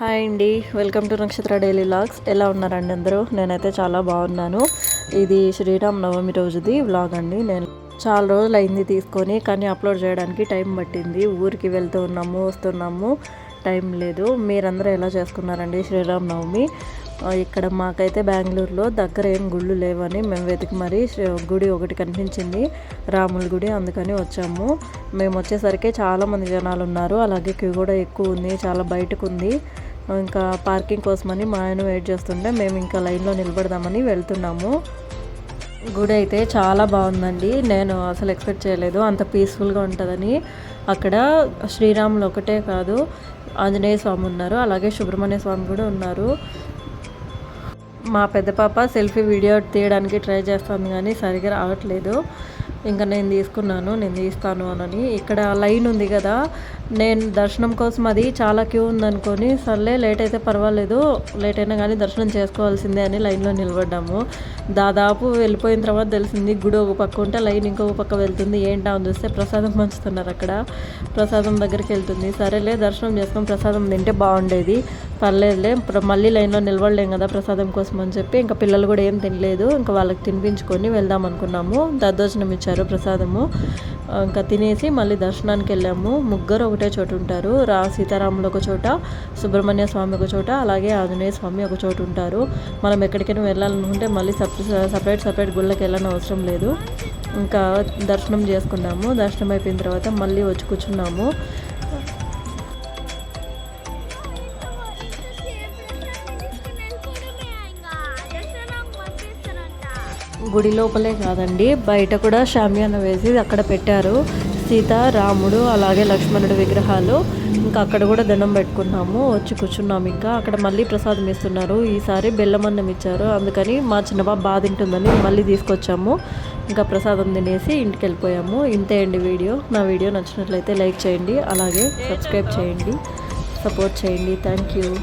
Hi అండి. Welcome to Nakshatra daily logs ఎలా ఉన్నారండి అందరూ? నేనైతే చాలా బాగున్నాను. ఇది శ్రీరామ్ నవమి రోజుది వ్లాగ్ అండి. నేను చాలా రోజులు అయింది తీసుకొని కానీ అప్లోడ్ చేయడానికి టైం పట్టింది. ఊరికి వెళ్తూ ఉన్నాము వస్తున్నాము. టైం లేదు. మీరందరూ ఎలా చేసుకున్నారండి శ్రీరామ్ నవమి? ఇక్కడ మాకైతే బెంగళూరులో దగ్గర ఏం గుళ్ళు లేవని మేము వెతికి మరీ గుడి ఒకటి కనిపించింది రాముల గుడి అందుకని వచ్చాము. మేము వచ్చేసరికి చాలామంది జనాలు ఉన్నారు. అలాగే క్యూ కూడా ఎక్కువ ఉంది చాలా బయటకు ఉంది. ఇంకా పార్కింగ్ కోసమని మా ఆయన వెయిట్ చేస్తుంటే మేము ఇంకా లైన్లో నిలబడదామని వెళ్తున్నాము. గుడి అయితే చాలా బాగుందండి. నేను అసలు ఎక్స్పెక్ట్ చేయలేదు. అంత పీస్ఫుల్గా ఉంటుందని. అక్కడ శ్రీరాములు ఒకటే కాదు ఆంజనేయ స్వామి ఉన్నారు. అలాగే సుబ్రహ్మణ్య స్వామి కూడా ఉన్నారు. మా పెద్ద పాప సెల్ఫీ వీడియో తీయడానికి ట్రై చేస్తుంది కానీ సరిగా రావట్లేదు. ఇంకా నేను తీసుకున్నాను నేను తీస్తాను అని ఇక్కడ లైన్ ఉంది కదా నేను దర్శనం కోసం అది చాలా క్యూ ఉందనుకొని సర్లే లేట్ అయితే పర్వాలేదు. లేట్ అయినా కానీ దర్శనం చేసుకోవాల్సిందే అని లైన్లో నిలబడ్డాము. దాదాపు వెళ్ళిపోయిన తర్వాత తెలిసింది గుడి ఒక పక్క ఉంటే లైన్ ఇంకొక పక్క వెళ్తుంది. ఏంటా అని చూస్తే ప్రసాదం పంచుతున్నారు అక్కడ. ప్రసాదం దగ్గరికి వెళ్తుంది. సరేలే దర్శనం చేసుకొని ప్రసాదం తింటే బాగుండేది. పర్లేదులే మళ్ళీ లైన్లో నిలబడలేం కదా ప్రసాదం కోసం అని చెప్పి ఇంకా పిల్లలు కూడా ఏం తినలేదు. ఇంకా వాళ్ళకి తినిపించుకొని వెళ్దాం అనుకున్నాము. దద్దోజనం ఇచ్చారు ప్రసాదము. ఇంకా తినేసి మళ్ళీ దర్శనానికి వెళ్ళాము. ముగ్గురు ఒకటే చోటు ఉంటారు. రా సీతారాములు ఒక చోట సుబ్రహ్మణ్య స్వామి ఒక చోట అలాగే ఆంజనేయ స్వామి ఒక చోటు ఉంటారు. మనం ఎక్కడికైనా వెళ్ళాలనుకుంటే మళ్ళీ సపరేట్ సపరేట్ గుళ్ళకి వెళ్ళని అవసరం లేదు. ఇంకా దర్శనం చేసుకున్నాము. దర్శనం అయిపోయిన తర్వాత మళ్ళీ వచ్చి కూర్చున్నాము. గుడి లోపలే కాదండి. బయట కూడా షామియాన వేసి అక్కడ పెట్టారు. సీత రాముడు అలాగే లక్ష్మణుడు విగ్రహాలు. ఇంకా అక్కడ కూడా దండం పెట్టుకున్నాము. వచ్చి కూర్చున్నాము ఇంకా. అక్కడ మళ్ళీ ప్రసాదం ఇస్తున్నారు. ఈసారి బెల్లం అన్నం ఇచ్చారు. అందుకని మా చిన్నబాబు బాధ తింటుందని మళ్ళీ తీసుకొచ్చాము. ఇంకా ప్రసాదం తినేసి ఇంటికి వెళ్ళిపోయాము. ఇంతే అండి వీడియో. నా వీడియో నచ్చినట్లయితే లైక్ చేయండి. అలాగే సబ్స్క్రైబ్ చేయండి. సపోర్ట్ చేయండి. Thank you.